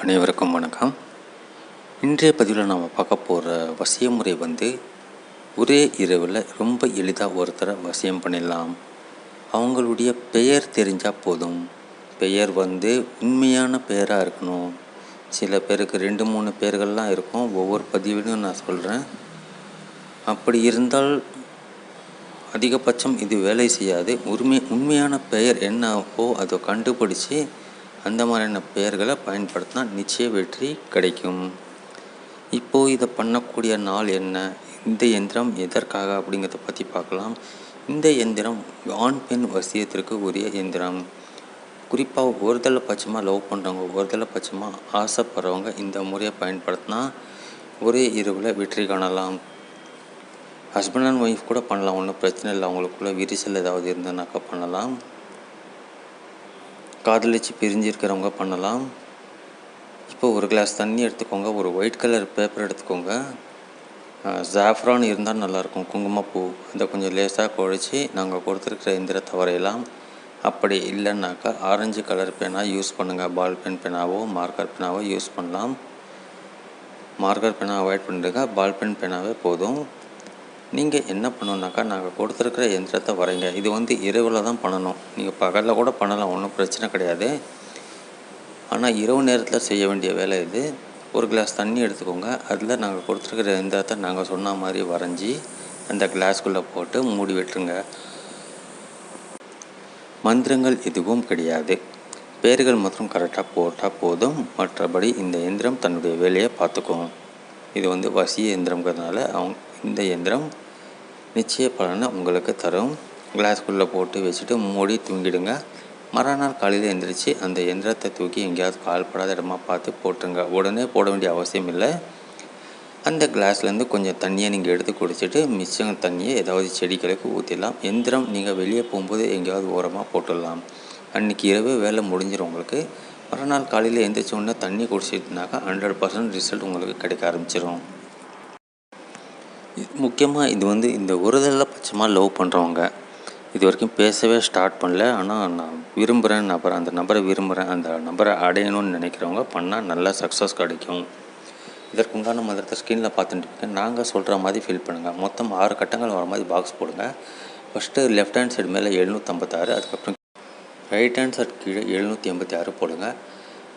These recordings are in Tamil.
அனைவருக்கும் வணக்கம். இன்றைய பதிவில் நாம் பார்க்க போகிற வசிய முறை வந்து ஒரே இரவில் ரொம்ப எளிதாக ஒருத்தரை வசியம் பண்ணிடலாம். அவங்களுடைய பெயர் தெரிஞ்சால் போதும். பெயர் வந்து உண்மையான பெயராக இருக்கணும். சில பேருக்கு ரெண்டு மூணு பேர்கள்லாம் இருக்கும். ஒவ்வொரு பதிவிலும் நான் சொல்கிறேன் அப்படி இருந்தால் அதிகபட்சம் இது வேலை செய்யாது. உரிமை உண்மையான பெயர் என்னவோ அதை கண்டுபிடிச்சி அந்த மாதிரியான பெயர்களை பயன்படுத்தினா நிச்சய வெற்றி கிடைக்கும். இப்போது இதை பண்ணக்கூடிய நாள் என்ன? இந்த எந்திரம் எதற்காக அப்படிங்கிறத பற்றி பார்க்கலாம். இந்த எந்திரம் ஆண் பெண் வசியத்திற்கு உரிய எந்திரம். குறிப்பாக ஒருதலை பட்சமாக லவ் பண்ணுறவங்க ஒருதலை பட்சமாக ஆசைப்படுறவங்க இந்த முறையை பயன்படுத்தினா ஒரே இரவில் வெற்றி காணலாம். ஹஸ்பண்ட் அண்ட் ஒய்ஃப் கூட பண்ணலாம் ஒன்றும் பிரச்சனை இல்லை. அவங்களுக்குள்ள விரிசல் ஏதாவது இருந்ததுனாக்கா பண்ணலாம். காதலிச்சு பிரிஞ்சிருக்கிறவங்க பண்ணலாம். இப்போ ஒரு கிளாஸ் தண்ணி எடுத்துக்கோங்க ஒரு ஒயிட் கலர் பேப்பர் எடுத்துக்கோங்க. ஜாஃப்ரான் இருந்தால் நல்லாயிருக்கும். குங்குமப்பூ இதை கொஞ்சம் லேசாக குழைச்சி நாங்கள் கொடுத்துருக்கிற எந்திரத்தை வரையலாம் அப்படி இல்லைன்னாக்கா ஆரஞ்சு கலர் பேனா யூஸ் பண்ணுங்கள் பால் பென் பேனாவோ மார்க்கர் பேனாவோ யூஸ் பண்ணலாம். மார்க்கர் பேனா அவாய்ட் பண்ணிடுங்க. பால் பென் பேனாவே போதும். நீங்கள் என்ன பண்ணணுன்னாக்கா நாங்கள் கொடுத்துருக்குற எந்திரத்தை வரைங்க. இது வந்து இரவில் தான் பண்ணணும். நீங்கள் பகலில் கூட பண்ணலாம் ஒன்றும் பிரச்சனை கிடையாது. ஆனால் இரவு நேரத்தில் செய்ய வேண்டிய வேலை இது. ஒரு கிளாஸ் தண்ணி எடுத்துக்கோங்க. அதில் நாங்கள் கொடுத்துருக்குற எந்திரத்தை நாங்கள் சொன்ன மாதிரி வரைஞ்சி அந்த கிளாஸ்குள்ளே போட்டு மூடி விட்டுருங்க. மந்திரங்கள் எதுவும் கிடையாது. பேர்கள் மாத்திரம் கரெக்டாக போட்டால் போதும். மற்றபடி இந்த எந்திரம் தன்னுடைய வேலையை பார்த்துக்கும். இது வந்து வசிய எந்திரங்கிறதுனால அவங்க இந்த எந்திரம் நிச்சய பலனை உங்களுக்கு தரும். கிளாஸ்குள்ளே போட்டு வச்சுட்டு மூடி தூங்கிடுங்க. மறுநாள் காலையில் எழுந்திரிச்சு அந்த எந்திரத்தை தூக்கி எங்கேயாவது கால்படாத இடமா பார்த்து போட்டுருங்க. உடனே போட வேண்டிய அவசியம் இல்லை. அந்த கிளாஸ்லேருந்து கொஞ்சம் தண்ணியை நீங்கள் எடுத்து குடிச்சிட்டு மிச்சம் தண்ணியை ஏதாவது செடிகளுக்கு ஊற்றிடலாம் எந்திரம் நீங்கள் வெளியே போகும்போது எங்கேயாவது ஓரமாக போட்டுடலாம். அன்றைக்கி இரவு வேலை முடிஞ்சிடும் உங்களுக்கு. மறுநாள் காலையில் எழுந்திரிச்ச உடனே தண்ணி குடிச்சிட்டுனாக்கா ஹண்ட்ரட் பர்சன்ட் ரிசல்ட் உங்களுக்கு கிடைக்க ஆரம்பிச்சிடும் முக்கியமாக இது வந்து இந்த ஒருதலை பட்சமாக லவ் பண்ணுறவங்க இது வரைக்கும் பேசவே ஸ்டார்ட் பண்ணல. ஆனால் நான் விரும்புகிறேன் நபர் அந்த நபரை விரும்புகிறேன் அந்த நபரை அடையணும்னு நினைக்கிறவங்க பண்ணால் நல்லா சக்ஸஸ் கிடைக்கும். இதற்கு உண்டான மந்திரத்தை ஸ்க்ரீனில் பார்த்துட்டு இருக்கேன். நாங்கள் சொல்கிற மாதிரி ஃபில் பண்ணுங்கள் மொத்தம் ஆறு கட்டங்கள் வர மாதிரி பாக்ஸ் போடுங்க. ஃபஸ்ட்டு லெஃப்ட் ஹேண்ட் சைடு மேலே எழுநூற்றம்பத்தாறு அதுக்கப்புறம் ரைட் ஹேண்ட் சைடு கீழே எழுநூற்றி எண்பத்தி ஆறு போடுங்க.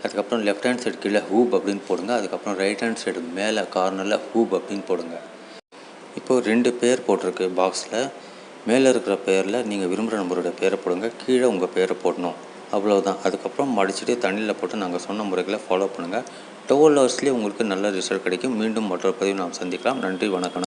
அதுக்கப்புறம் லெஃப்ட் ஹேண்ட் சைடு கீழே ஹூப் அப்படின்னு போடுங்க. அதுக்கப்புறம் ரைட் ஹேண்ட் சைடு மேலே கார்னரில் ஹூப் அப்படின்னு போடுங்க. இப்போது ரெண்டு பேர் போட்டிருக்கு பாக்ஸில். மேலே இருக்கிற பேரில் நீங்கள் விரும்புகிற நம்பருடைய பேரை போடுங்க. கீழே உங்கள் பேரை போடணும். அவ்வளோதான் அதுக்கப்புறம் மடிச்சுட்டு தண்ணியில் போட்டு நாங்கள் சொன்ன முறைகளை ஃபாலோ பண்ணுங்கள் டுவெல் ஹவர்ஸ்லேயே உங்களுக்கு நல்ல ரிசல்ட் கிடைக்கும். மீண்டும் மற்றொரு பதிவு நாம் சந்திக்கலாம். நன்றி வணக்கம்.